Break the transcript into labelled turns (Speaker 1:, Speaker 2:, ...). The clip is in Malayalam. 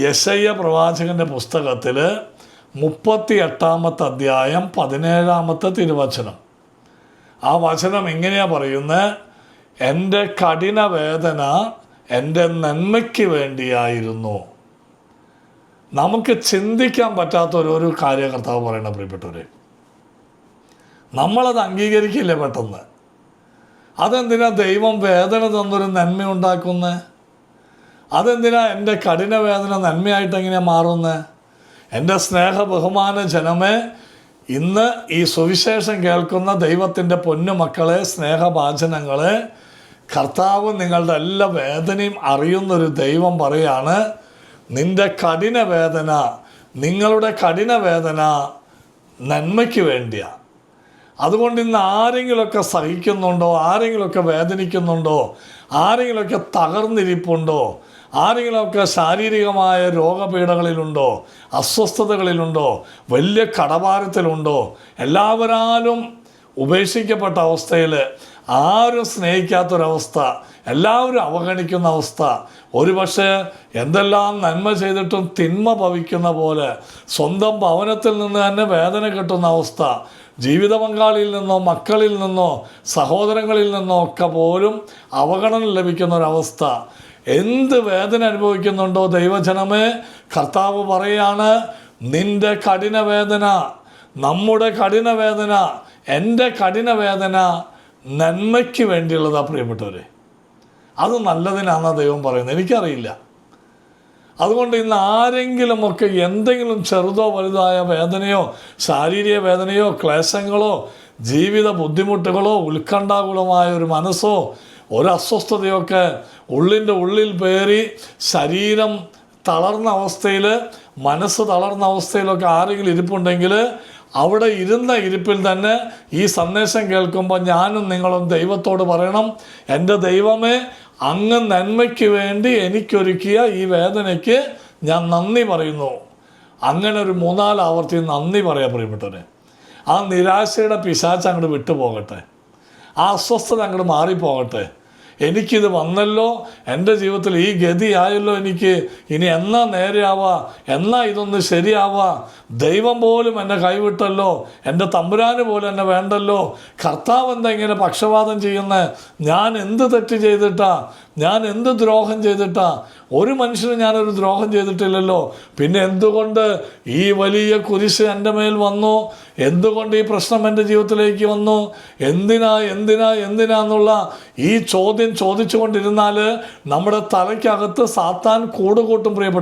Speaker 1: യശയ്യ പ്രവാചകന്റെ പുസ്തകത്തിൽ മുപ്പത്തി എട്ടാമത്തെ അധ്യായം പതിനേഴാമത്തെ തിരുവചനം. ആ വചനം എങ്ങനെയാണ് പറയുന്നത് എന്റെ കഠിന വേദന എന്റെ നന്മയ്ക്ക് വേണ്ടിയായിരുന്നു. നമുക്ക് ചിന്തിക്കാൻ പറ്റാത്ത ഒരു കാര്യകർത്താവ് പറയണ പ്രിയപ്പെട്ടവരെ. നമ്മളത് അംഗീകരിക്കില്ല പെട്ടെന്ന്? അതെന്തിനാ ദൈവം വേദന തന്നൊരു നന്മ ഉണ്ടാക്കുന്നത് അതെന്തിനാ എന്റെ കഠിന വേദന നന്മയായിട്ട് എങ്ങനെയാണ് മാറുന്നത് എന്റെ സ്നേഹ ബഹുമാന ജനമേ ഇന്ന് ഈ സുവിശേഷം കേൾക്കുന്ന ദൈവത്തിന്റെ പൊന്നു മക്കളെ സ്നേഹഭാചനങ്ങളെ കർത്താവ് നിങ്ങളുടെ എല്ലാ വേദനയും അറിയുന്നൊരു ദൈവം പറയാണ് നിന്റെ കഠിന വേദന നിങ്ങളുടെ കഠിന വേദന നന്മയ്ക്ക് വേണ്ടിയാണ് അതുകൊണ്ട് ഇന്ന് ആരെങ്കിലുമൊക്കെ സഹിക്കുന്നുണ്ടോ? ആരെങ്കിലുമൊക്കെ വേദനിക്കുന്നുണ്ടോ? ആരെങ്കിലുമൊക്കെ തകർന്നിരിപ്പുണ്ടോ? ആരെങ്കിലുമൊക്കെ ശാരീരികമായ രോഗപീഠകളിലുണ്ടോ അസ്വസ്ഥതകളിലുണ്ടോ വലിയ കടഭാരത്തിലുണ്ടോ എല്ലാവരാലും ഉപേക്ഷിക്കപ്പെട്ട അവസ്ഥയിൽ ആരും സ്നേഹിക്കാത്തൊരവസ്ഥ എല്ലാവരും അവഗണിക്കുന്ന അവസ്ഥ ഒരുപക്ഷെ എന്തെല്ലാം നന്മ ചെയ്തിട്ടും തിന്മ ഭവിക്കുന്ന പോലെ സ്വന്തം ഭവനത്തിൽ നിന്ന് തന്നെ വേദന കിട്ടുന്ന അവസ്ഥ ജീവിത പങ്കാളിയിൽ നിന്നോ മക്കളിൽ നിന്നോ സഹോദരങ്ങളിൽ നിന്നോ ഒക്കെ പോലും അവഗണന ലഭിക്കുന്ന ഒരവസ്ഥ. എന്ത് വേദന അനുഭവിക്കുന്നുണ്ടോ ദൈവജനമേ? കർത്താവ് പറയാണ് നിന്റെ കഠിന വേദന നമ്മുടെ കഠിന വേദന എന്റെ കഠിന വേദന നന്മയ്ക്ക് വേണ്ടിയുള്ളതാണ് പ്രിയപ്പെട്ടവരെ. അത് നല്ലതിനാണെന്നാണ് ദൈവം പറയുന്നത്. എനിക്കറിയില്ല. അതുകൊണ്ട് ഇന്ന് ആരെങ്കിലുമൊക്കെ എന്തെങ്കിലും ചെറുതോ വലുതായ വേദനയോ ശാരീരിക വേദനയോ ക്ലേശങ്ങളോ ജീവിത ബുദ്ധിമുട്ടുകളോ ഉത്കണ്ഠാകുലമായ ഒരു മനസ്സോ ഒരു അസ്വസ്ഥതയൊക്കെ ഉള്ളിന്റെ ഉള്ളിൽ പേറി ശരീരം തളർന്ന അവസ്ഥയിൽ മനസ്സ് തളർന്ന അവസ്ഥയിലൊക്കെ ആരെങ്കിലും ഇരിപ്പുണ്ടെങ്കിൽ അവിടെ ഇരുന്ന ഇരിപ്പിൽ തന്നെ ഈ സന്ദേശം കേൾക്കുമ്പോൾ ഞാനും നിങ്ങളും ദൈവത്തോട് പറയണം എന്റെ ദൈവമേ അങ്ങ് നന്മയ്ക്ക് വേണ്ടി എനിക്കൊരുക്കിയ ഈ വേദനയ്ക്ക് ഞാൻ നന്ദി പറയുന്നു. അങ്ങനെ ഒരു മൂന്നാൽ ആവർത്തി നന്ദി പറയാൻ പ്രിയപ്പെട്ടവരെ. ആ നിരാശയുടെ പിശാച്ച് അങ്ങോട്ട് വിട്ടുപോകട്ടെ. ആ അസ്വസ്ഥത അങ്ങോട്ട് മാറിപ്പോകട്ടെ. എനിക്കിത് വന്നല്ലോ എന്റെ ജീവിതത്തിൽ ഈ ഗതിയായല്ലോ എനിക്ക്. ഇനി എന്നാ നേരെയാവാ? എന്നാ ഇതൊന്ന് ശരിയാവാ? ദൈവം പോലും എന്നെ കൈവിട്ടല്ലോ. എന്റെ തമ്പുരാന് പോലും എന്നെ വേണ്ടല്ലോ. കർത്താവ് എന്താ ഇങ്ങനെ പക്ഷപാതം ചെയ്യുന്ന? ഞാൻ എന്ത് തെറ്റ് ചെയ്തിട്ടാ? ഞാൻ എന്ത് ദ്രോഹം ചെയ്തിട്ടാ? ഒരു മനുഷ്യന് ഞാനൊരു ദ്രോഹം ചെയ്തിട്ടില്ലല്ലോ. പിന്നെ എന്തുകൊണ്ട് ഈ വലിയ കുരിശ് എന്റെ മേൽ വന്നു? എന്തുകൊണ്ട് ഈ പ്രശ്നം എന്റെ ജീവിതത്തിലേക്ക് വന്നു? എന്തിനാ എന്തിനാ എന്തിനാന്നുള്ള ഈ ചോദ്യം ചോദിച്ചുകൊണ്ടിരുന്നാൽ നമ്മുടെ തലയ്ക്കകത്ത് സാത്താൻ കൂടുകൂട്ടും പ്രിയപ്പെട്ട